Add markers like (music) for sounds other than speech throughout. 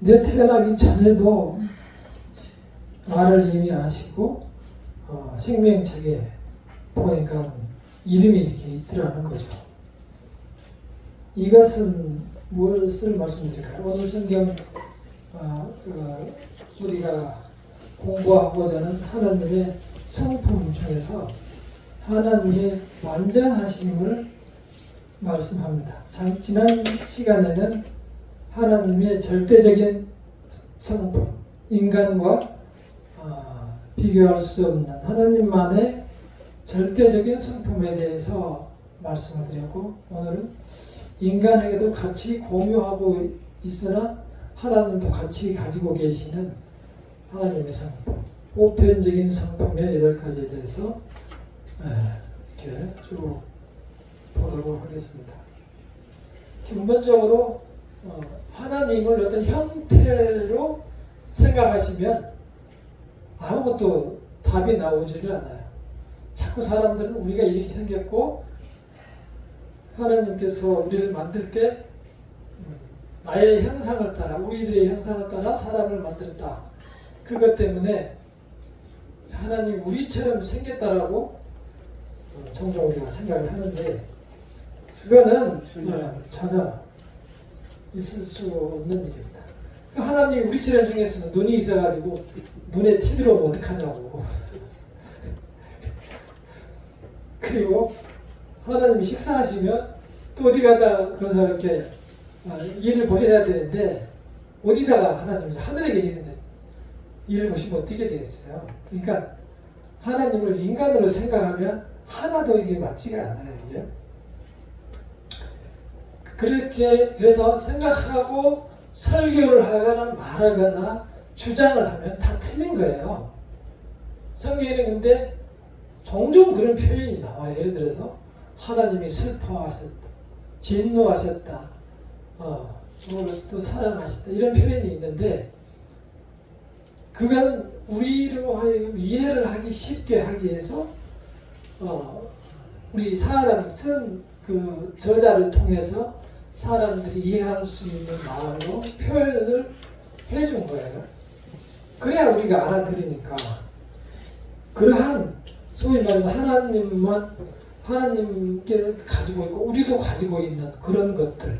내 태어나기 전에도 나를 이미 아시고 어, 생명책에 보니까 이름이 이렇게 있더라는 거죠. 이것은 무엇을 말씀드릴까요? 오늘 성경 어, 어, 우리가 공부하고자 하는 하나님의 성품 중에서 하나님의 완전하심을 말씀합니다. 자, 지난 시간에는 하나님의 절대적인 성품, 인간과 어, 비교할 수 없는 하나님만의 절대적인 성품에 대해서 말씀을 드렸고 오늘은 인간에게도 같이 공유하고 있으나 하나님도 같이 가지고 계시는 하나님의 성품, 보편적인 성품의 여덟 가지에 대해서 예, 이렇게 쭉 보도록 하겠습니다. 근본적으로 어, 하나님을 어떤 형태로 생각하시면 아무것도 답이 나오지를 않아요. 자꾸 사람들은 우리가 이렇게 생겼고 하나님께서 우리를 만들 때 음, 나의 형상을 따라 우리들의 형상을 따라 사람을 만들었다. 그것 때문에 하나님 우리처럼 생겼다라고 어, 종종 우리가 생각을 하는데 그거는 어, 전혀 있을 수 없는 일입니다. 하나님이 우리처럼 생겼으면 눈이 있어가지고 눈에 티 들어오면 어떡하냐고. (laughs) 그리고 하나님이 식사하시면 또 어디 가다 그래서 이렇게 아, 일을 보셔야 되는데 어디다가 하나님이 하늘에 계시는데 일을 보시면 어떻게 되겠어요? 그러니까 하나님을 인간으로 생각하면 하나도 이게 맞지가 않아요. 이게. 그렇게 그래서 생각하고 설교를 하거나 말하거나 주장을 하면 다 틀린 거예요. 성경에는 근데 종종 그런 표현이 나와요. 예를 들어서 하나님이 슬퍼하셨다, 진노하셨다, 어, 또 사랑하셨다 이런 표현이 있는데 그건 우리로 하여금 이해를 하기 쉽게 하기 위해서 어, 우리 사람 쓴그 저자를 통해서 사람들이 이해할 수 있는 마음으로 표현을 해준 거예요. 그래야 우리가 알아들으니까 그러한 소위 말해서 하나님만 하나님께 가지고 있고 우리도 가지고 있는 그런 것들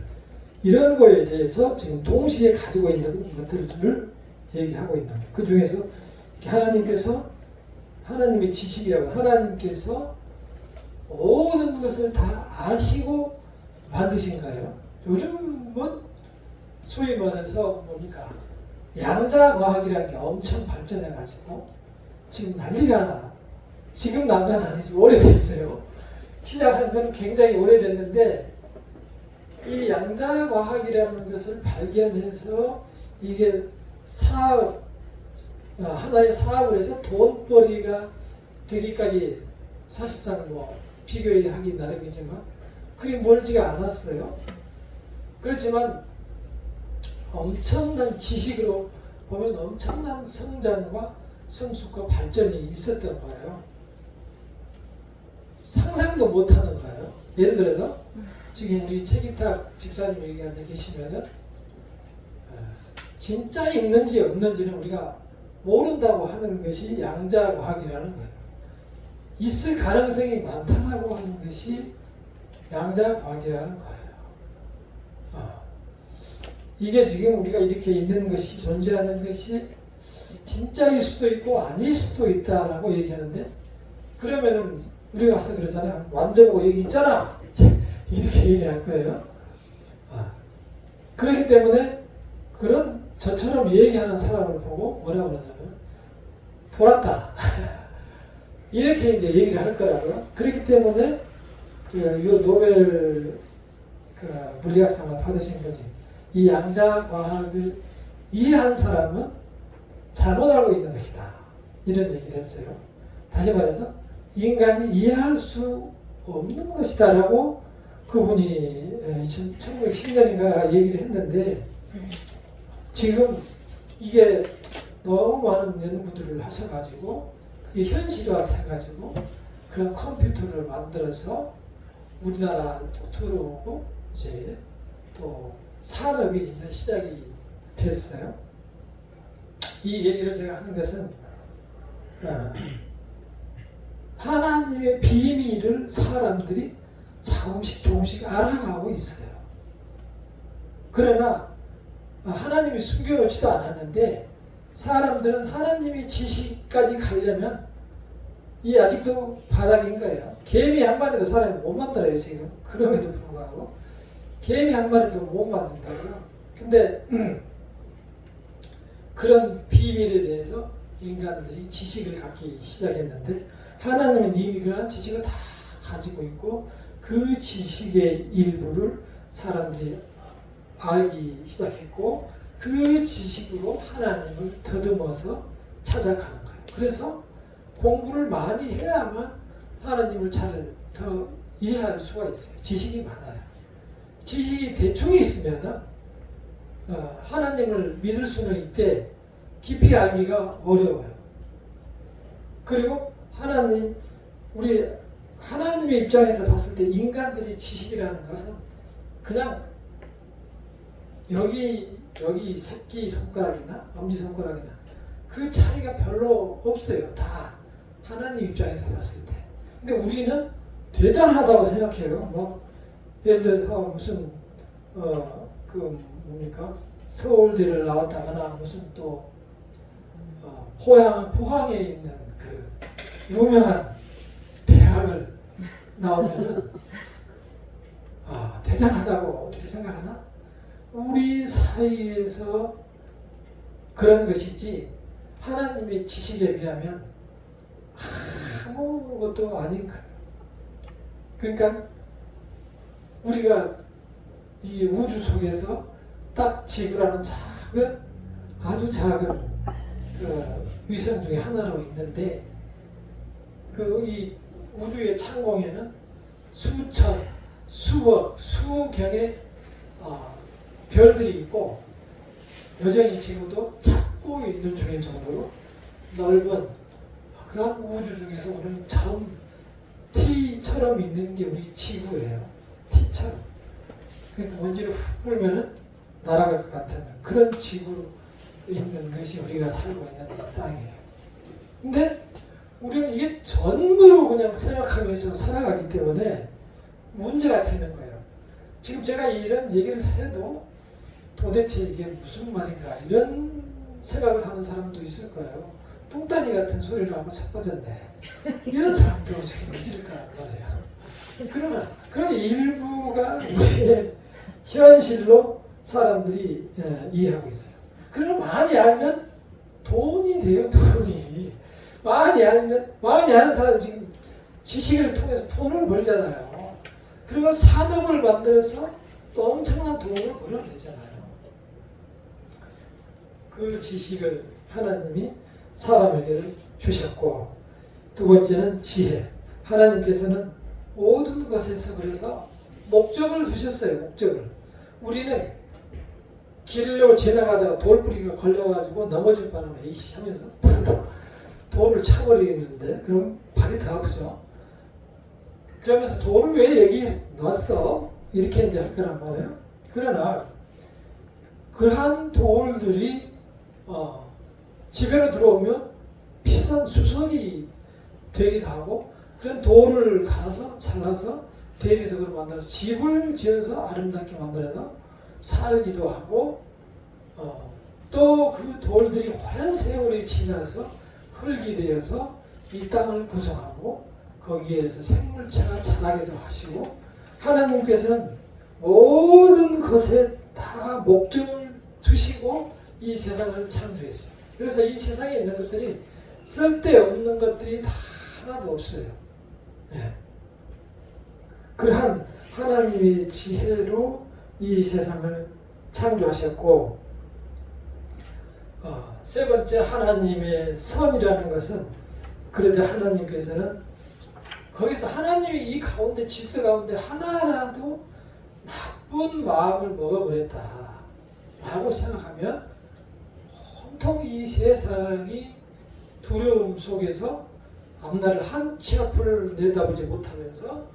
이런 거에 대해서 지금 동시에 가지고 있는 것들을 얘기하고 있는 거예요. 그 중에서 하나님께서 하나님의 지식이라고 하나님께서 모든 것을 다 아시고 만드신 거예요. 요즘은 소위 말해서 뭡니까 양자 과학이라는 게 엄청 발전해가지고 지금 난리가 지금 난건 아니지 오래됐어요. 시작한 건 굉장히 오래됐는데 이 양자 과학이라는 것을 발견해서 이게 사업 어, 하나의 사업을 해서 돈벌이가 되기까지 사실상 뭐 비교하기 나름이지만 그게 멀지가 않았어요. 그렇지만 엄청난 지식으로 보면 엄청난 성장과 성숙과 발전이 있었던 거예요. 상상도 못하는 거예요. 예를 들어서 지금 우리 책임탁 집사님 얘기하는 계시면은 어, 진짜 있는지 없는지는 우리가 모른다고 하는 것이 양자과학이라는 거예요. 있을 가능성이 많다고 하는 것이 양자과학이라는 거예요. 어. 이게 지금 우리가 이렇게 있는 것이 존재하는 것이 진짜일 수도 있고 아닐 수도 있다라고 얘기하는데 그러면은 우리가 가서 그러잖아요. 완전고 여기 있잖아. (laughs) 이렇게 얘기할 거예요. 어. 그렇기 때문에 그런 저처럼 얘기하는 사람을 보고 뭐라고 그러냐면 돌았다. (laughs) 이렇게 이제 얘기를 할 거라고요. 그렇기 때문에 그 노벨 그 물리학상을 받으신 분이 이 양자 과학을 이해한 사람은 잘못 알고 있는 것이다. 이런 얘기를 했어요. 다시 말해서 인간이 이해할 수 없는 것이다라고 그분이 1910년인가 얘기를 했는데 지금 이게 너무 많은 연구들을 하셔가지고 그게 현실화 돼가지고 그런 컴퓨터를 만들어서 우리나라 또 들어오고 이제 또 산업이 이제 시작이 됐어요. 이 얘기를 제가 하는 것은 어, 하나님의 비밀을 사람들이 조금씩 조금씩 알아가고 있어요. 그러나 어, 하나님이 숨겨놓지도 않았는데 사람들은 하나님의 지식까지 가려면 이 아직도 바닥인 거예요. 개미 한 마리도 사람이 못 만들어요 지금. 그럼에도 불구하고 개미 한 마리도 못 만든다고요. 근데 음, 그런 비밀에 대해서 인간들이 지식을 갖기 시작했는데 하나님은 이미 그러한 지식을 다 가지고 있고 그 지식의 일부를 사람들이 알기 시작했고 그 지식으로 하나님을 더듬어서 찾아가는 거예요. 그래서 공부를 많이 해야만 하나님을 잘 더 이해할 수가 있어요. 지식이 많아요. 지식이 대충 있으면 어, 하나님을 믿을 수는 있대 깊이 알기가 어려워요. 그리고 하나님 우리 하나님의 입장에서 봤을 때 인간들이 지식이라는 것은 그냥 여기 여기 새끼 손가락이나 엄지 손가락이나 그 차이가 별로 없어요. 다 하나님 입장에서 봤을 때. 근데 우리는 대단하다고 생각해요. 뭐 예를 들어서 무슨 어그 뭡니까 서울대를 나왔다거나 무슨 또 어, 포항 포항에 있는 그 유명한 대학을 나오면은 아 대단하다고 어떻게 생각하나? 우리 사이에서 그런 것이지 하나님의 지식에 비하면 아무것도 아닌 거예요. 그러니까 우리가 이 우주 속에서 딱 지구라는 작은 아주 작은 그 위성 중에 하나로 있는데 그 이 우주의 창공에는 수천, 수억, 수경의 어, 별들이 있고 여전히 지금도 찾고 있는 중일 정도로 넓은 그런 우주 중에서 우리는 처음 T처럼 있는 게 우리 지구예요. T처럼. 그러니까 먼지를 훅 불면은 날아갈 것 같은 그런 지구로 있는 것이 우리가 살고 있는 이 땅이에요. 근데 우리는 이게 전부로 그냥 생각하면서 살아가기 때문에 문제가 되는 거예요. 지금 제가 이런 얘기를 해도 도대체 이게 무슨 말인가 이런 생각을 하는 사람도 있을 거예요. 똥단이 같은 소리를 하고 자빠졌네. 이런 사람도 지금 있을 거란 말이에요. 그러나 그런 일부가 우리의 현실로 사람들이 예, 이해하고 있어요. 그걸 많이 알면 돈이 돼요, 돈이. 많이 알면, 많이 아는 사람 지금 지식을 통해서 돈을 벌잖아요. 그리고 산업을 만들어서 또 엄청난 돈을 벌어야 되잖아요. 그 지식을 하나님이 사람에게 주셨고, 두 번째는 지혜. 하나님께서는 모든 것에서 그래서 목적을 두셨어요, 목적을. 우리는 길로 지나가다가 돌뿌리가 걸려가지고 넘어질 바람에 이씨 하면서 (laughs) 돌을 차버리겠는데 그럼 발이 더 아프죠. 그러면서 돌을 왜 여기 놨어? 이렇게 이제 할 거란 말이에요. 그러나 그러한 돌들이 어, 집에로 들어오면 비싼 수석이 되기도 하고 그런 돌을 갈아서 잘라서 대리석으로 만들어서 집을 지어서 아름답게 만들어서 살기도 하고 어, 또 그 돌들이 오랜 세월이 지나서 흙이 되어서 이 땅을 구성하고 거기에서 생물체가 자라기도 하시고 하나님께서는 모든 것에 다 목적을 두시고 이 세상을 창조했어요. 그래서 이 세상에 있는 것들이 쓸데없는 것들이 다 하나도 없어요. 네. 그러한 하나님의 지혜로 이 세상을 창조하셨고 어, 세 번째 하나님의 선이라는 것은 그래도 하나님께서는 거기서 하나님이 이 가운데 질서 가운데 하나라도 나쁜 마음을 먹어버렸다 라고 생각하면 온통 이 세상이 두려움 속에서 앞날을 한치 앞을 내다보지 못하면서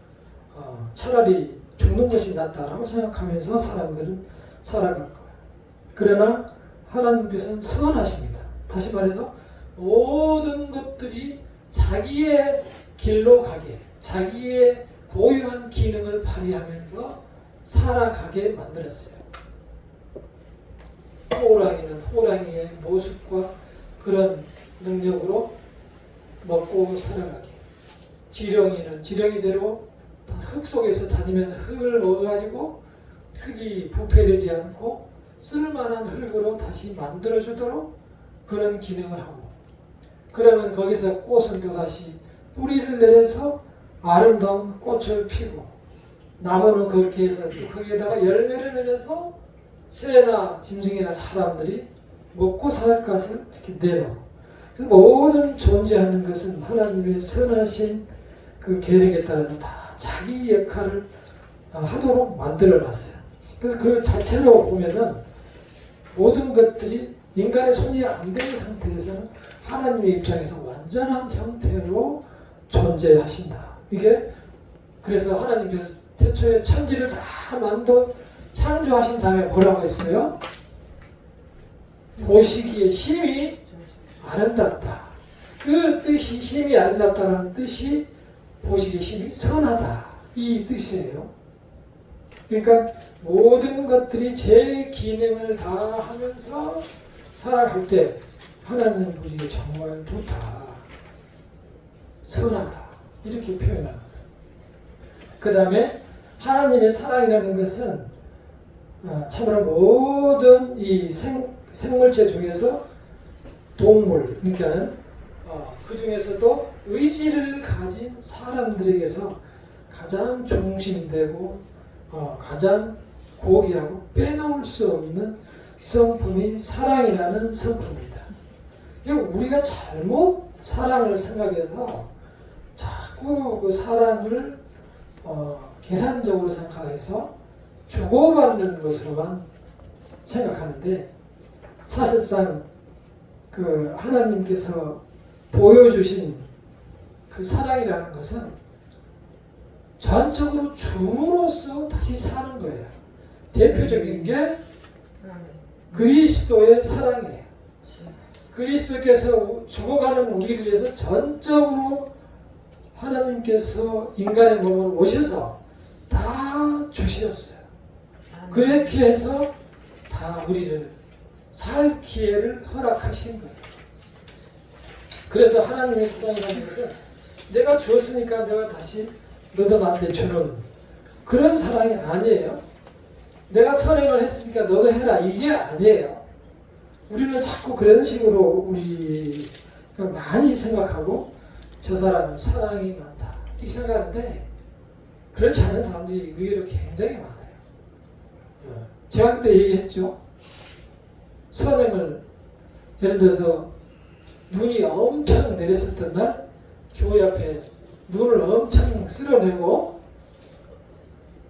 어, 차라리 죽는 것이 낫다라고 생각하면서 사람들은 살아갈 거예요. 그러나 하나님께서는 선하십니다. 다시 말해서 모든 것들이 자기의 길로 가게, 자기의 고유한 기능을 발휘하면서 살아가게 만들었어요. 호랑이는 호랑이의 모습과 그런 능력으로 먹고 살아가게. 지렁이는 지렁이대로 다흙 속에서 다니면서 흙을 먹어가지고 흙이 부패되지 않고 쓸만한 흙으로 다시 만들어주도록 그런 기능을 하고 그러면 거기서 꽃은 또 다시 뿌리를 내려서 아름다운 꽃을 피고 나무는 그렇게 해서 또 거기에다가 열매를 맺어서 새나 짐승이나 사람들이 먹고 살 것을 이렇게 내놓고 그래서 모든 존재하는 것은 하나님의 선하신 그 계획에 따라서 다 자기 역할을 어, 하도록 만들어 놨어요. 그래서 그 자체로 보면은 모든 것들이 인간의 손이 안 되는 상태에서는 하나님의 입장에서 완전한 형태로 존재하신다. 이게 그래서 하나님께서 태초에 천지를 다 만도 창조하신 다음에 뭐라고 했어요? 보시기에 심히 아름답다. 그 뜻이 심히 아름답다는 뜻이 보시기에 심히 선하다. 이 뜻이에요. 그러니까 모든 것들이 제 기능을 다 하면서 살아갈 때 하나님 보시기에 정말 좋다. 선하다. 이렇게 표현합니다. 그 다음에 하나님의 사랑이라는 것은 어, 참으로 모든 이 생, 생물체 중에서 동물, 그러니까 어, 그 중에서도 의지를 가진 사람들에게서 가장 중심되고 어, 가장 고귀하고 빼놓을 수 없는 성품이 사랑이라는 성품입니다. 우리가 잘못 사랑을 생각해서 자꾸 그 사랑을 어, 계산적으로 생각해서 주고받는 것으로만 생각하는데 사실상 그 하나님께서 보여주신 그 사랑이라는 것은 전적으로 줌으로써 다시 사는 거예요. 대표적인 게 그리스도의 사랑이에요. 그리스도께서 죽어가는 우리를 위해서 전적으로 하나님께서 인간의 몸을 오셔서 다 주셨어요. 그렇게 해서 다 우리를 살 기회를 허락하신 거예요. 그래서 하나님의 사랑이라는 것은 내가 주었으니까 내가 다시 너도 나한테 주는 그런 사랑이 아니에요. 내가 선행을 했으니까 너도 해라 이게 아니에요. 우리는 자꾸 그런 식으로 우리 많이 생각하고 저 사람은 사랑이 많다 이렇게 생각하는데 그렇지 않은 사람들이 의외로 굉장히 많아요. 어, 제가 그때 얘기했죠. 선행을 예를 들어서 눈이 엄청 내렸었던 날 교회 앞에 눈을 엄청 쓸어내고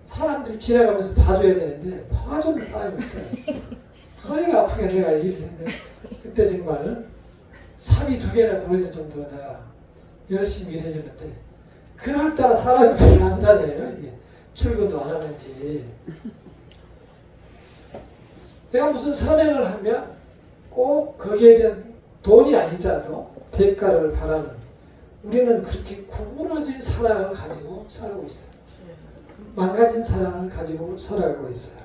사람들이 지나가면서 봐줘야 되는데 사람이 없더라고요. 허리가 아프게 내가 일을 했는데 그때 정말 살이 두 개나 부러질 정도로 내가 열심히 일해줬는데 그날따라 다녀요 이게 출근도 안 하는지 내가 무슨 선행을 하면 꼭 거기에 대한 돈이 아니더라도 대가를 바라는 우리는 그렇게 구부러진 사랑을 가지고 살고 있어요. 망가진 사랑을 가지고 살아가고 있어요.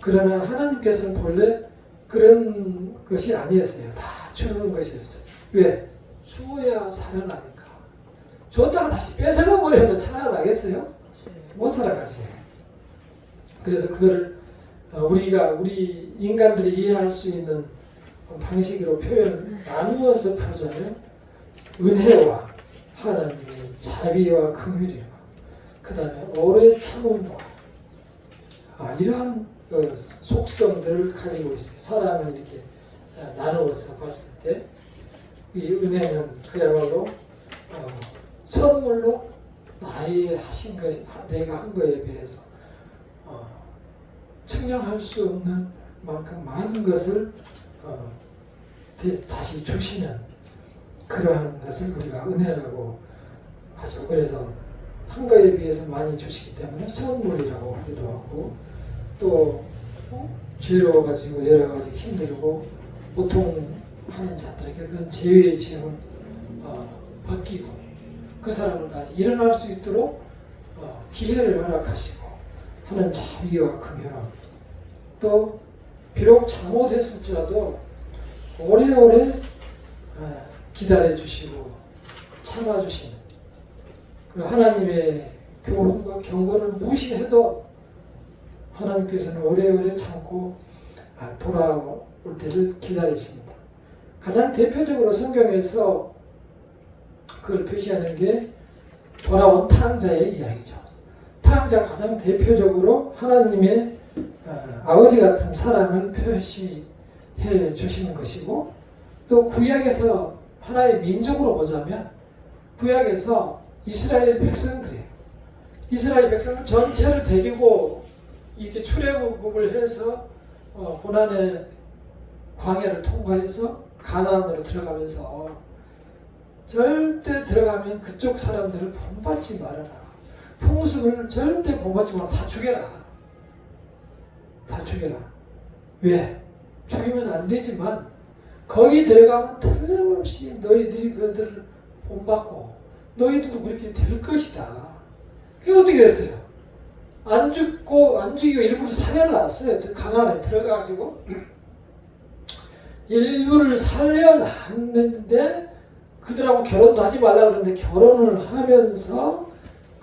그러나 하나님께서는 본래 그런 것이 아니었어요. 다 주는 것이었어요. 왜? 주어야 살아나니까. 줬다가 다시 뺏어가 버리면 살아나겠어요? 못 살아가지. 그래서 그거를 어, 우리가 우리 인간들이 이해할 수 있는 방식으로 표현 나누어서 표자면 은혜와 하나님의 자비와 긍휼이와 그 다음에 오래 참음과 아, 이러한 그 속성들을 가지고 있어요. 사람을 이렇게 나누어서 봤을 때 이 은혜는 그야말로 어, 선물로 나의 하신 것, 내가 한 것에 비해서 어, 측량할 수 없는 만큼 많은 것을 어, 다시 주시는 그러한 것을 우리가 은혜라고 하죠. 그래서 한 거에 비해서 많이 주시기 때문에 선물이라고 하기도 하고 또 어? 죄로워가지고 여러 가지 힘들고 고통하는 자들에게 그런 죄의 죄를 어, 벗기고 그 사람을 다시 일어날 수 있도록 어, 기회를 허락하시고 하는 자비와 긍휼함 또 비록 잘못했을지라도 오래오래 어, 기다려 주시고 참아 주시는 그 하나님의 교훈과 경고를 무시해도 하나님께서는 오래오래 참고 아, 돌아올 때를 기다리십니다. 가장 대표적으로 성경에서 그걸 표시하는 게 돌아온 탕자의 이야기죠. 탕자가 가장 대표적으로 하나님의 어, 아버지 같은 사랑을 표시해 주시는 것이고 또 구약에서 하나의 민족으로 보자면 구약에서 이스라엘 백성들이에요. 이스라엘 백성 전체를 데리고 이렇게 출애굽을 해서 어, 고난의 광야를 통과해서 가나안으로 들어가면서 절대 들어가면 그쪽 사람들을 본받지 말아라. 풍습을 절대 본받지 말아. 다 죽여라. 다 죽여라. 왜? 죽이면 안 되지만 거기 들어가면 틀림없이 너희들이 그들을 본받고 너희들도 그렇게 될 것이다. 그게 어떻게 됐어요? 안 죽고 안 죽이고 일부러 살려 놨어요. 강 안에 들어가 가지고 일부를 살려 놨는데 그들하고 결혼도 하지 말라 그러는데 결혼을 하면서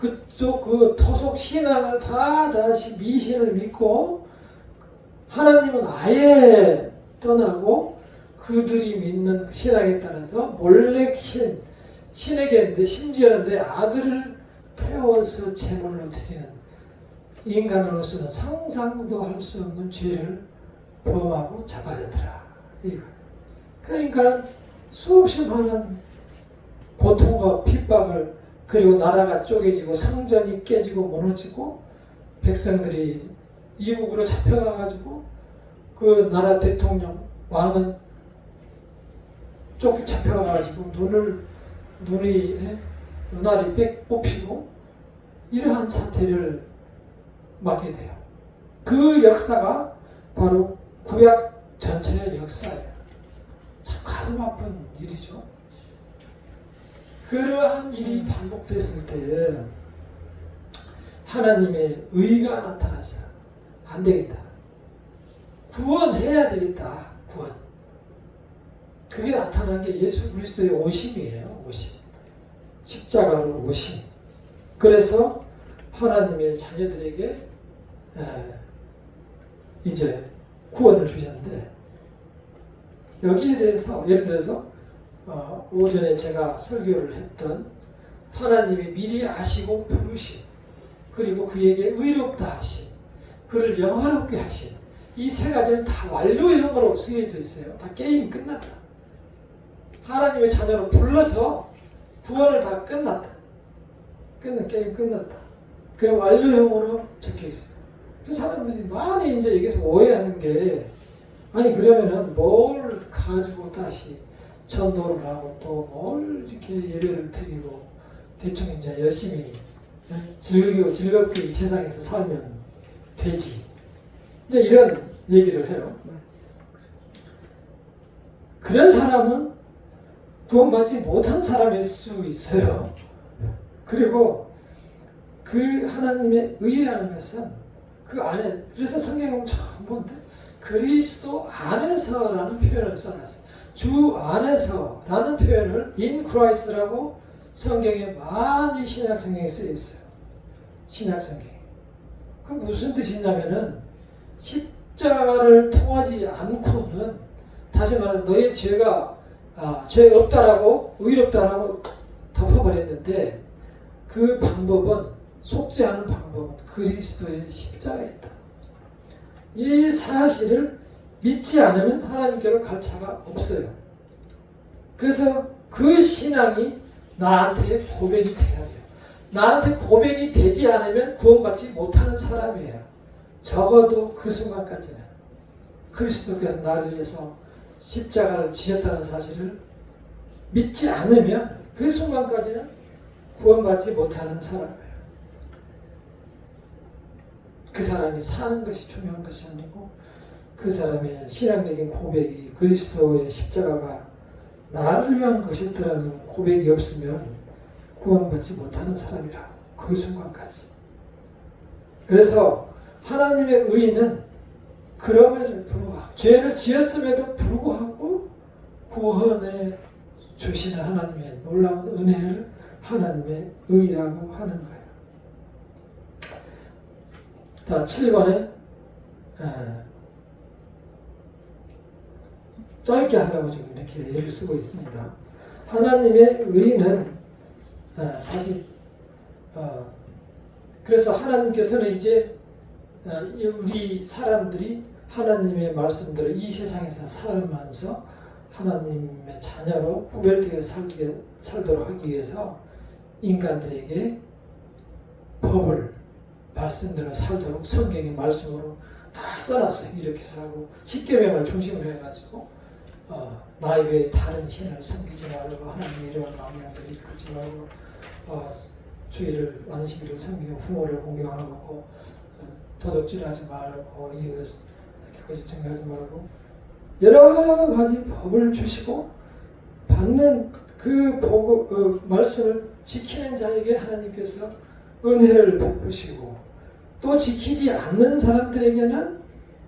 그쪽 그 토속 신앙을 다 다시 미신을 믿고 하나님은 아예 떠나고 그들이 믿는 신앙에 따라서 몰래 신 신에게인데 심지어는 내 아들을 태워서 제물로 드리는 인간으로서는 상상도 할 수 없는 죄를 범하고 잡아졌더라. 이거. 그러니까 수없이 많은 고통과 핍박을 그리고 나라가 쪼개지고 상전이 깨지고 무너지고 백성들이 이국으로 잡혀가가지고 그 나라 대통령 왕은 쫓기 잡혀가가지고 눈을 눈이 예? 눈알이 빽 뽑히고 이러한 사태를 맞게 돼요. 그 역사가 바로 구약 전체의 역사예요. 참 가슴 아픈 일이죠. 그러한 일이 반복됐을 때에 하나님의 의가 나타나서 안 되겠다. 구원해야 되겠다. 구원. 그게 나타난 게 예수 그리스도의 오심이에요. 오심. 십자가로 오심. 그래서 하나님의 자녀들에게 에, 이제 구원을 주셨는데 여기에 대해서 예를 들어서 어, 오전에 제가 설교를 했던 하나님이 미리 아시고 부르신 그리고 그에게 의롭다 하신 그를 영화롭게 하신 이 세 가지는 다 완료형으로 쓰여져 있어요. 다 게임 끝났다. 하나님의 자녀로 불러서 구원을 다 끝났다. 끝난 게임 끝났다. 그리고 완료형으로 적혀 있어요. 그 사람들이 많이 이제 여기서 오해하는 게 아니 그러면은 뭘 가지고 다시 전도를 하고 또뭘 이렇게 예배를 드리고 대충 이제 열심히 즐기고 즐겁게 이 세상에서 살면 되지. 이제 이런 얘기를 해요. 그런 사람은 구원받지 못한 사람일 수 있어요. 그리고 그 하나님의 의라는 것은 그 안에 그래서 성경은 참 본데 그리스도 안에서라는 표현을 써놨어요. 주 안에서라는 표현을 in Christ라고 성경에 많이 신약 성경에 쓰여 있어요. 신약 성경. 그 무슨 뜻이냐면은 십자가를 통하지 않고는 다시 말하면 너의 죄가 아, 죄 없다라고 의롭다라고 덮어버렸는데 그 방법은 속죄하는 방법은 그리스도의 십자가에 있다. 이 사실을 믿지 않으면 하나님께로 갈 차가 없어요. 그래서 그 신앙이 나한테 고백이 돼야 돼요. 나한테 고백이 되지 않으면 구원받지 못하는 사람이에요. 적어도 그 순간까지는 그리스도께서 나를 위해서 십자가를 지었다는 사실을 믿지 않으면 그 순간까지는 구원받지 못하는 사람이에요. 그 사람이 사는 것이 중요한 것이 아니고 그 사람의 신앙적인 고백이 그리스도의 십자가가 나를 위한 것이었다라는 고백이 없으면 구원받지 못하는 사람이라 그 순간까지. 그래서 하나님의 의는 그럼에도 불구하고 죄를 지었음에도 불구하고 구원해 주시는 하나님의 놀라운 은혜를 하나님의 의라고 하는 거예요. 자, 7번에 짧게 하려고 지금 이렇게 예를 쓰고 있습니다. 하나님의 의는 어, 다시 어, 그래서 하나님께서는 이제 어, 이 우리 사람들이 하나님의 말씀대로 이 세상에서 살면서 하나님의 자녀로 구별되어 살게, 살도록 하기 위해서 인간들에게 법을 말씀대로 살도록 성경의 말씀으로 다 써놨어요. 이렇게 살고 십계명을 중심으로 해가지고 어, 나에 외에 다른 신을 섬기지 말고 하나님의 이름을 망명하고 일컬지 말고 어, 주의를 완식일을 섬기고 부모를 공경하고 어, 도덕질하지 말고 이웃 거짓 증거하지 말고 여러 가지 법을 주시고 받는 그 복, 어, 말씀을 지키는 자에게 하나님께서 은혜를 베푸시고 또 지키지 않는 사람들에게는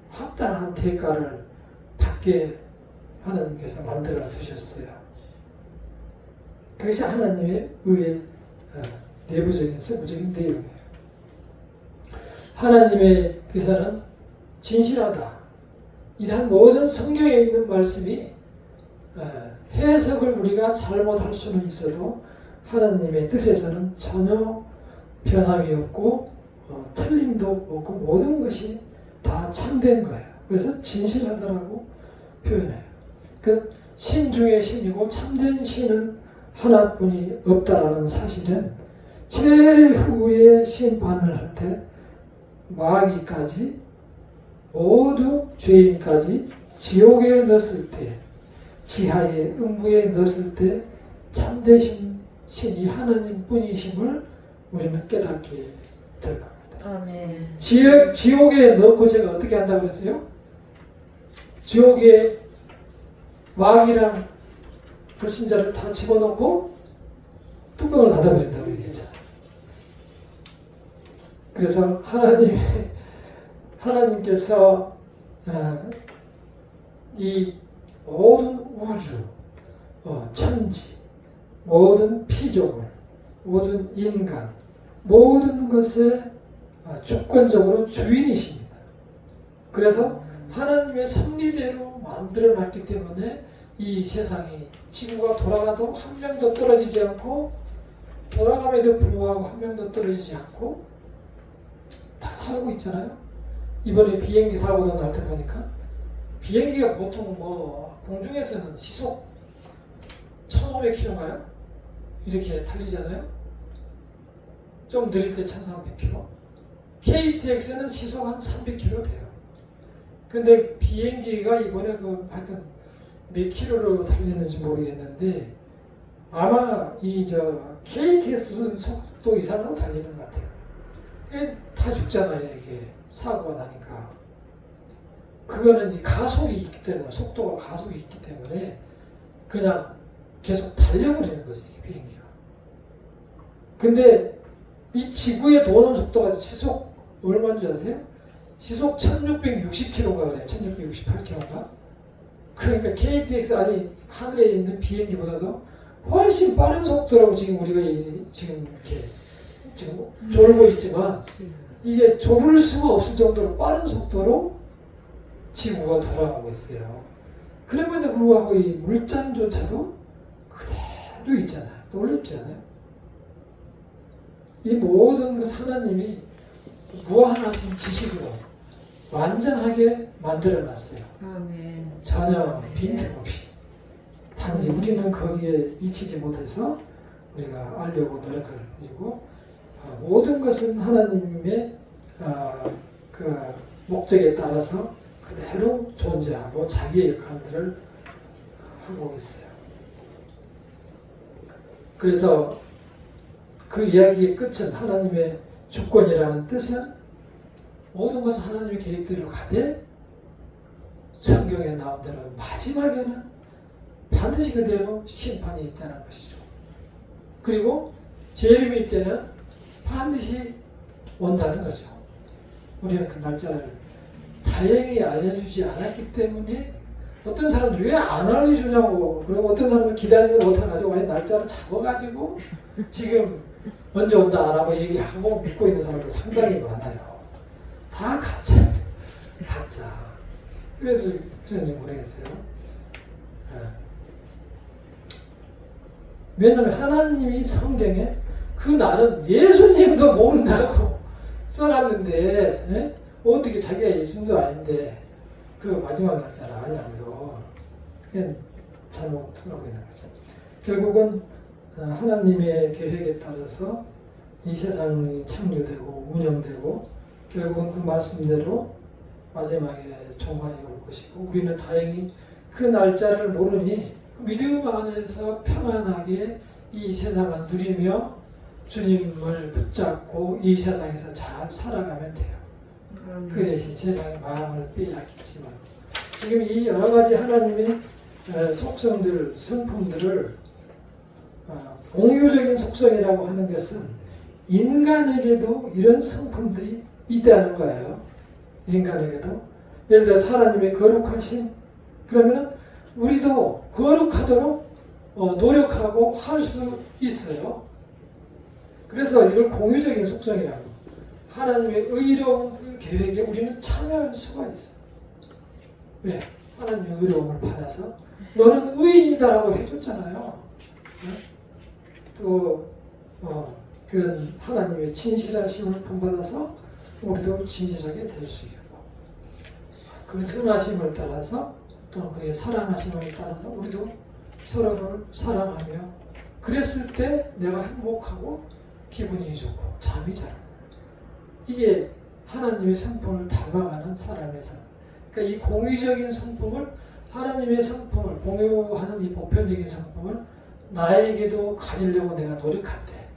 합당한 대가를 받게 하나님께서 만들어 두셨어요. 그것이 하나님의 의의 어, 내부적인 세부적인 내용이에요. 하나님의 교사는 진실하다. 이러한 모든 성경에 있는 말씀이 어, 해석을 우리가 잘못할 수는 있어도 하나님의 뜻에서는 전혀 변함이 없고 어, 틀림도 없고 모든 것이 다 참된 거예요. 그래서 진실하다라고 표현해요. 그 신 중에 신이고 참된 신은 하나뿐이 없다라는 사실은 최후의 심판을 할 때 마귀까지 모두 죄인까지 지옥에 넣었을 때 지하에 음부에 넣었을 때 참되신 신이 하나님뿐이심을 우리는 깨닫게 될 겁니다. 아멘. 지옥, 지옥에 넣고 제가 어떻게 한다고 그랬어요? 지옥에 마귀랑 불신자를 다 집어넣고 뚜껑을 닫아버린다고 얘기했잖아요. 그래서 하나님, 하나님께서 어, 이 모든 우주, 어, 천지, 모든 피조물, 모든 인간, 모든 것의 어, 주권적으로 주인이십니다. 그래서 하나님의 섭리대로 만들어 놨기 때문에 이 세상이 지구가 돌아가도 한 명도 떨어지지 않고 돌아감에도 불구하고 한 명도 떨어지지 않고 다 살고 있잖아요. 이번에 비행기 사고도 날때 보니까 비행기가 보통 뭐 공중에서는 시속 1500km인가요? 이렇게 달리잖아요. 좀 느릴 때 1300km. KTX는 시속 한 300km 돼요. 근데 비행기가 이번에 그 하여튼 몇 킬로로 달리는지 모르겠는데 아마 이 저 KTX 속도 이상으로 달리는 것 같아요. 다 죽잖아요 이게 사고가 나니까. 그거는 이 가속이 있기 때문에 속도가 가속이 있기 때문에 그냥 계속 달려버리는 거지 이 비행기가. 근데 이 지구에 도는 속도가 시속 얼마인 줄 아세요? 시속 1660km가 그래. 1668km가. 그러니까 KTX 아니 하늘에 있는 비행기보다도 훨씬 빠른 속도라고 지금 우리가 이, 지금 이렇게 지금 졸고 있지만 이게 졸을 수가 없을 정도로 빠른 속도로 지구가 돌아가고 있어요. 그럼에도 불구하고 이 물잔조차도 그대로 있잖아요. 놀랍지 않아요? 이 모든 것 하나님이 무한하신 지식으로 완전하게 만들어 놨어요. 아멘. 전혀 빈틈없이. 단지 우리는 거기에 미치지 못해서 우리가 알려고 노력을 그리고 어, 모든 것은 하나님의 어, 그 목적에 따라서 그대로 존재하고 자기의 역할들을 하고 있어요. 그래서 그 이야기의 끝은 하나님의 주권이라는 뜻은 모든 것은 하나님의 계획대로 가되 성경에 나온 대로 마지막에는 반드시 그대로 심판이 있다는 것이죠. 그리고 재림일 때는 반드시 온다는 거죠. 우리는 그 날짜를 다행히 알려주지 않았기 때문에 어떤 사람들이 왜 안 알려주냐고 그리고 어떤 사람은 기다리지 못해가지고 아예 날짜를 잡아가지고 지금 언제 온다 안 하고 얘기하고 믿고 있는 사람들 상당히 많아요. 다 가짜, 가짜. 왜 그런지 모르겠어요. 예. 왜냐하면 하나님이 성경에 그 날은 예수님도 모른다고 (laughs) 써놨는데 예? 어떻게 자기가 예수님도 아닌데 그 마지막 날짜를 아냐고요. 잘못하고 있는 거죠. 결국은 어, 하나님의 계획에 따라서 이 세상이 창조되고 운영되고 결국은 그 말씀대로 마지막에 종말이 올 것이고 우리는 다행히 그 날짜를 모르니 그 믿음 안에서 평안하게 이 세상을 누리며 주님을 붙잡고 이 세상에서 잘 살아가면 돼요. 그 대신 세상의 마음을 빼앗기지 말고 지금 이 여러 가지 하나님의 어, 속성들, 성품들을 어, 공유적인 속성이라고 하는 것은 인간에게도 이런 성품들이 있다는 거예요. 인간에게도 예를 들어 하나님의 거룩하심 그러면은 우리도 거룩하도록 어, 노력하고 할 수 있어요. 그래서 이걸 공유적인 속성이라고. 하나님의 의로운 그 계획에 우리는 참여할 수가 있어요. 왜? 하나님의 의로움을 받아서 너는 의인이다라고 해줬잖아요. 네? 또 어, 그런 하나님의 진실하심을 본받아서 우리도 진실하게 될 수 있고 그 선하심을 따라서 또 그의 사랑하심을 따라서 우리도 서로를 사랑하며 그랬을 때 내가 행복하고 기분이 좋고 잠이 잘 오고 이게 하나님의 성품을 닮아가는 사람의 삶. 그러니까 이 공의적인 성품을 하나님의 성품을 공유하는 이 보편적인 성품을 나에게도 가지려고 내가 노력할 때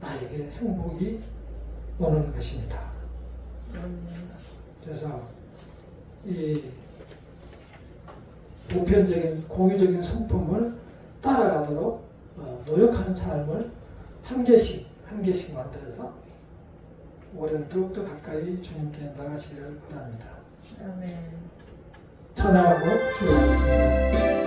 나에게 행복이 오는 것입니다. 그래서 이 보편적인 공유적인 성품을 따라가도록 어, 노력하는 삶을 한 개씩 한 개씩 만들어서 올해는 더욱더 가까이 주님께 나가시기를 바랍니다. 아멘. 찬양하고 기도하겠습니다.